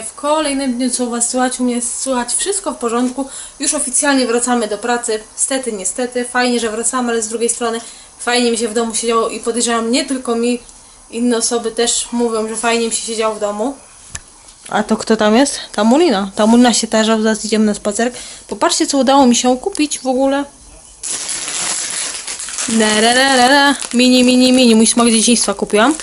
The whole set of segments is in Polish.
W kolejnym dniu, co u Was słychać, u mnie słychać wszystko w porządku. Już oficjalnie wracamy do pracy. Stety, niestety. Fajnie, że wracamy, ale z drugiej strony fajnie mi się w domu siedziało i podejrzewam, nie tylko mi, inne osoby też mówią, że fajnie mi się siedziało w domu. A to kto tam jest? Ta Mulina. Ta Mulina się tarzał, zaraz idziemy na spacerek. Popatrzcie, co udało mi się kupić w ogóle. Dararara. Mini, mini, mini. Mój smak dzieciństwa kupiłam.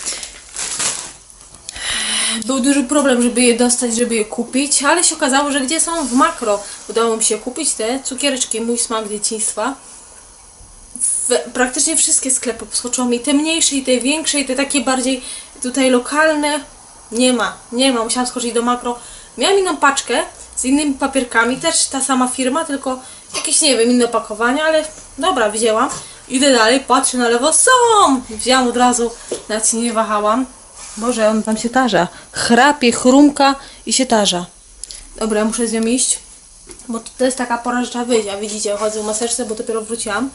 Był duży problem, żeby je dostać, żeby je kupić, ale się okazało, że gdzie są? W makro. Udało mi się kupić te cukiereczki, mój smak dzieciństwa. W praktycznie wszystkie sklepy podskoczyło mi. Te mniejsze i te większe i te takie bardziej tutaj lokalne. Nie ma, nie ma. Musiałam skoczyć do makro. Miałam inną paczkę z innymi papierkami, też ta sama firma, tylko jakieś, nie wiem, inne opakowania, ale dobra, wzięłam. Idę dalej, patrzę na lewo, są! Wzięłam od razu, nawet się nie wahałam. Boże, on tam się tarza. Chrapie, chrumka i się tarza. Dobra, muszę z nią iść, bo to jest taka pora, że trzeba wyjść. A widzicie, chodzę w maseczce, bo dopiero wróciłam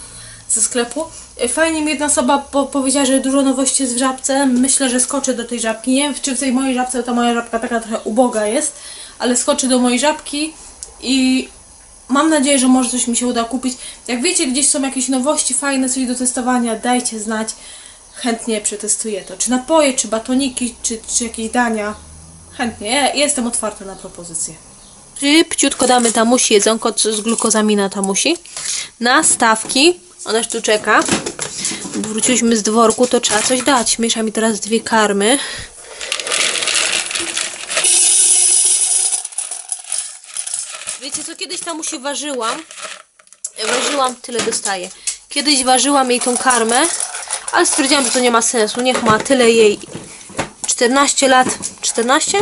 ze sklepu. Fajnie mi jedna osoba po powiedziała, że dużo nowości jest w żabce. Myślę, że skoczę do tej żabki. Nie wiem, czy w tej mojej żabce, ta moja żabka taka trochę uboga jest, ale skoczę do mojej żabki i mam nadzieję, że może coś mi się uda kupić. Jak wiecie, gdzieś są jakieś nowości fajne, coś do testowania, dajcie znać. Chętnie przetestuję to. Czy napoje, czy batoniki, czy, czy jakieś dania. Chętnie. Jestem otwarta na propozycje. Szybciutko damy tamusi jedzonko z glukozamina tamusi. Nastawki. Ona już tu czeka. Wróciliśmy z dworku, to trzeba coś dać. Miesza mi teraz dwie karmy. Wiecie co, kiedyś tamusi ważyłam. Ważyłam, tyle dostaję. Kiedyś ważyłam jej tą karmę, ale stwierdziłam, że to nie ma sensu. Niech ma tyle jej 14 lat. 14?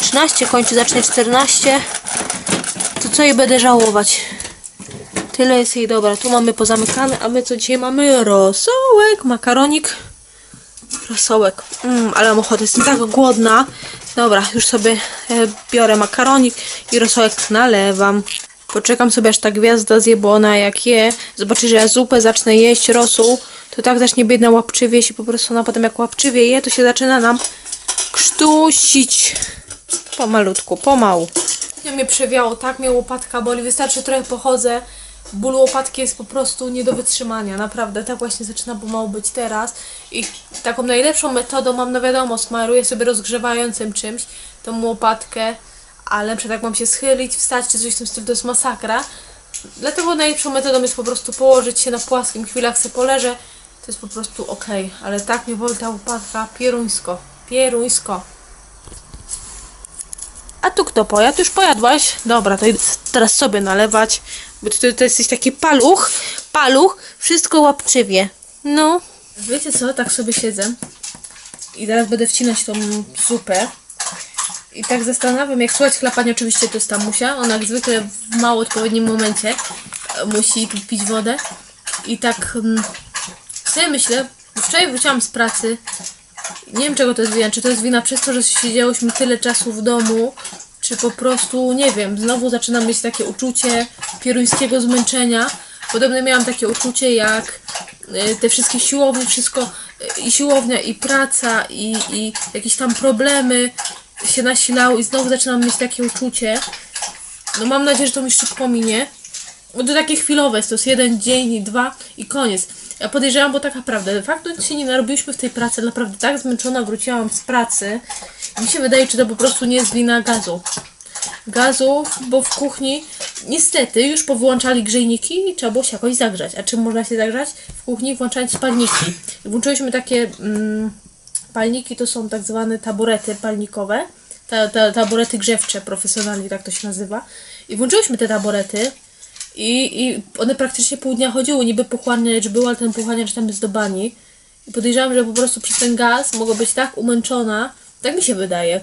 13 kończy, zacznie 14. To co jej będę żałować? Tyle jest jej dobra. Tu mamy pozamykane, a my co dzisiaj mamy? Rosołek, makaronik. Rosołek. Mm, ale mam ochotę, jestem tak głodna. Dobra, już sobie e, biorę makaronik i rosołek nalewam. Poczekam sobie aż ta gwiazda zje, bo ona jak je, zobaczy, że ja zupę zacznę jeść, rosół, to tak zacznie biedna łapczywie i po prostu ona potem jak łapczywie je, to się zaczyna nam krztusić. Pomalutku, pomału. Ja mnie przewiało, tak mnie łopatka boli, wystarczy trochę pochodzę. Ból łopatki jest po prostu nie do wytrzymania, naprawdę. Tak właśnie zaczyna pomału być teraz. I taką najlepszą metodą mam, no wiadomo, smaruję sobie rozgrzewającym czymś tą łopatkę, ale przykład jak mam się schylić, wstać czy coś w tym stylu, to jest masakra. Dlatego najlepszą metodą jest po prostu położyć się na płaskim, chwilach sobie poleżę, to jest po prostu ok. Ale tak mnie boli ta łopatka, pieruńsko, pieruńsko. A tu kto pojadł? Już pojadłaś? Dobra, to teraz sobie nalewać. Bo ty to jesteś taki paluch. Paluch, wszystko łapczywie. No. Wiecie co? Tak sobie siedzę. I teraz będę wcinać tą zupę. I tak zastanawiam, jak słuchać chlapania, oczywiście to jest tamusia. Ona jak zwykle w mało odpowiednim momencie e, musi pić wodę. I tak mm, sobie myślę, wczoraj wróciłam z pracy. Nie wiem czego to jest wina. Czy to jest wina przez to, że siedziałyśmy tyle czasu w domu, czy po prostu, nie wiem, znowu zaczynam mieć takie uczucie pieruńskiego zmęczenia. Podobne miałam takie uczucie jak y, te wszystkie siłownie, wszystko y, i siłownia, i praca, i, i jakieś tam problemy się nasilały i znowu zaczynam mieć takie uczucie. No mam nadzieję, że to mi szybko minie. Bo to takie chwilowe jest, to jest jeden dzień i dwa i koniec. Ja podejrzewam, bo taka prawda. Fakt, że się nie narobiliśmy w tej pracy, naprawdę tak zmęczona wróciłam z pracy. Mi się wydaje, czy to po prostu nie jest wina gazu. Gazu, bo w kuchni niestety już powyłączali grzejniki i trzeba było się jakoś zagrzać. A czym można się zagrzać? W kuchni włączając palniki. Włączyliśmy takie mm, palniki, to są tak zwane taburety palnikowe. Ta, ta, taburety grzewcze, profesjonalnie tak to się nazywa. I włączyliśmy te taborety i, I one praktycznie pół dnia chodziły, niby pochłaniacz był, ale ten pochłaniacz tam jest do bani. I podejrzewam, że po prostu przez ten gaz mogła być tak umęczona, tak mi się wydaje.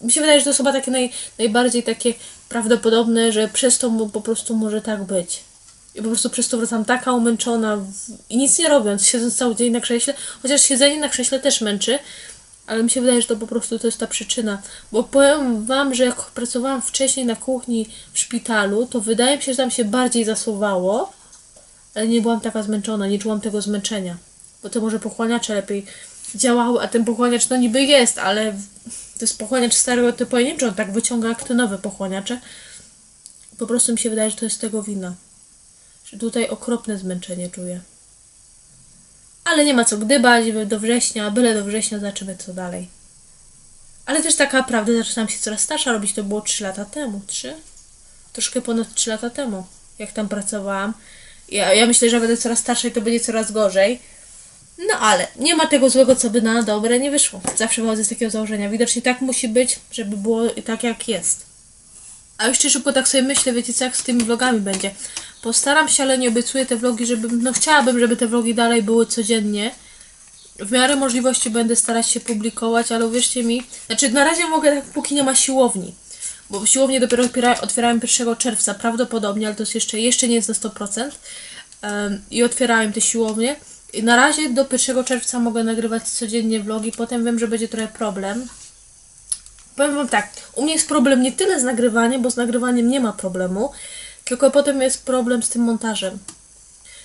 Mi się wydaje, że to są takie naj, najbardziej takie prawdopodobne, że przez to po prostu może tak być. I po prostu przez to wracam taka umęczona w... i nic nie robiąc, siedząc cały dzień na krześle, chociaż siedzenie na krześle też męczy, ale mi się wydaje, że to po prostu to jest ta przyczyna. Bo powiem Wam, że jak pracowałam wcześniej na kuchni w szpitalu, to wydaje mi się, że tam się bardziej zasuwało, ale nie byłam taka zmęczona, nie czułam tego zmęczenia. Bo to może pochłaniacze lepiej działały, a ten pochłaniacz no niby jest, ale to jest pochłaniacz starego typu, nie wiem, czy on tak wyciąga jak te nowe pochłaniacze. Po prostu mi się wydaje, że to jest tego wina. Że tutaj okropne zmęczenie czuję. Ale nie ma co gdybać, do września, byle do września zobaczymy co dalej. Ale też taka prawda, zaczynam się coraz starsza robić, to było 3 lata temu, 3? Troszkę ponad 3 lata temu, jak tam pracowałam. Ja, ja myślę, że będę coraz starsza i to będzie coraz gorzej. No ale nie ma tego złego, co by na dobre nie wyszło. Zawsze wychodzę z takiego założenia. Widocznie tak musi być, żeby było tak jak jest. A jeszcze szybko tak sobie myślę, wiecie co, jak z tymi vlogami będzie. Postaram się, ale nie obiecuję te vlogi, żeby, no chciałabym, żeby te vlogi dalej były codziennie. W miarę możliwości będę starać się publikować, ale uwierzcie mi, znaczy na razie mogę tak, póki nie ma siłowni. Bo siłownie dopiero otwiera, otwierałem 1 czerwca, prawdopodobnie, ale to jest jeszcze, jeszcze nie jest na 100%. Um, I otwierałem te siłownie. I na razie do 1 czerwca mogę nagrywać codziennie vlogi, potem wiem, że będzie trochę problem. Powiem wam tak, u mnie jest problem nie tyle z nagrywaniem, bo z nagrywaniem nie ma problemu, tylko potem jest problem z tym montażem.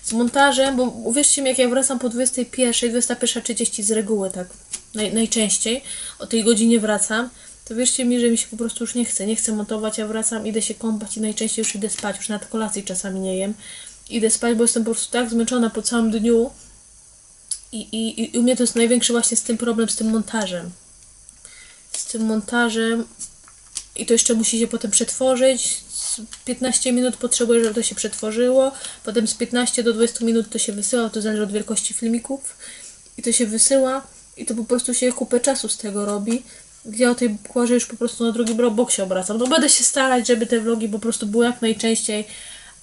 Z montażem, bo uwierzcie mi, jak ja wracam po 21, 21.30 z reguły, tak naj, najczęściej, o tej godzinie wracam, to wierzcie mi, że mi się po prostu już nie chce. Nie chcę montować, ja wracam, idę się kąpać i najczęściej już idę spać, już nawet kolacji czasami nie jem. Idę spać, bo jestem po prostu tak zmęczona po całym dniu. I, i, I u mnie to jest największy właśnie z tym problem, z tym montażem. Z tym montażem. I to jeszcze musi się potem przetworzyć. Z 15 minut potrzebuję, żeby to się przetworzyło. Potem z 15 do 20 minut to się wysyła. To zależy od wielkości filmików. I to się wysyła. I to po prostu się kupę czasu z tego robi. Gdzie o tej porze już po prostu na drugim boksie obracam. No będę się starać, żeby te vlogi po prostu były jak najczęściej.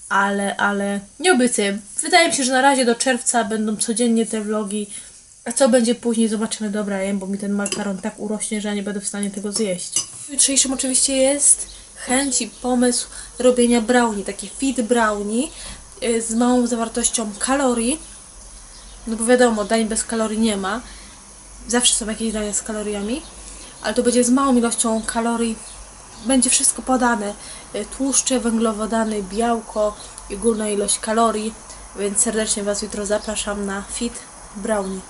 Ale, ale nie obiecuję. Wydaje mi się, że na razie do czerwca będą codziennie te vlogi. A co będzie później, zobaczymy. Dobra, jem, bo mi ten makaron tak urośnie, że ja nie będę w stanie tego zjeść. Jutrzejszym oczywiście jest chęć i pomysł robienia brownie, takie fit brownie y, z małą zawartością kalorii. No bo wiadomo, dań bez kalorii nie ma. Zawsze są jakieś dania z kaloriami, ale to będzie z małą ilością kalorii. Będzie wszystko podane. Y, Tłuszcze, węglowodany, białko i ogólna ilość kalorii. Więc serdecznie Was jutro zapraszam na fit brownie.